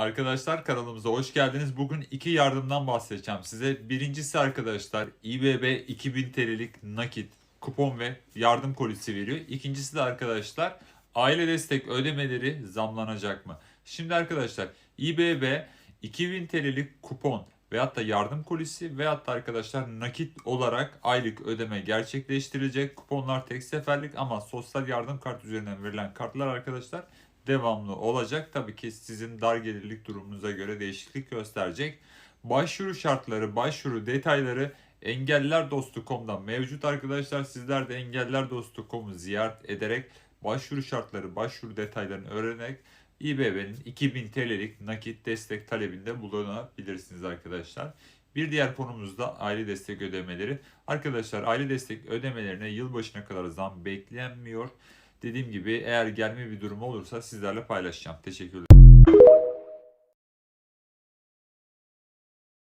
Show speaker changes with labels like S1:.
S1: Arkadaşlar kanalımıza hoş geldiniz. Bugün iki yardımdan bahsedeceğim size. Birincisi arkadaşlar İBB 2000 TL'lik nakit, kupon ve yardım kolisi veriyor. İkincisi de arkadaşlar aile destek ödemeleri zamlanacak mı? Şimdi arkadaşlar İBB 2000 TL'lik kupon veyahut da yardım kolisi veyahut da arkadaşlar nakit olarak aylık ödeme gerçekleştirilecek. Kuponlar tek seferlik ama sosyal yardım kart üzerinden verilen kartlar arkadaşlar devamlı olacak. Tabii ki sizin dar gelirlik durumunuza göre değişiklik gösterecek. Başvuru şartları, başvuru detayları engellerdostu.com'da mevcut arkadaşlar. Sizler de engellerdostu.com'u ziyaret ederek başvuru şartları, başvuru detaylarını öğrenerek İBB'nin 2000 TL'lik nakit destek talebinde bulunabilirsiniz arkadaşlar. Bir diğer konumuz da aile destek ödemeleri. Arkadaşlar aile destek ödemelerine yılbaşına kadar zam beklenmiyor. Dediğim gibi eğer gelme bir durum olursa sizlerle paylaşacağım. Teşekkürler.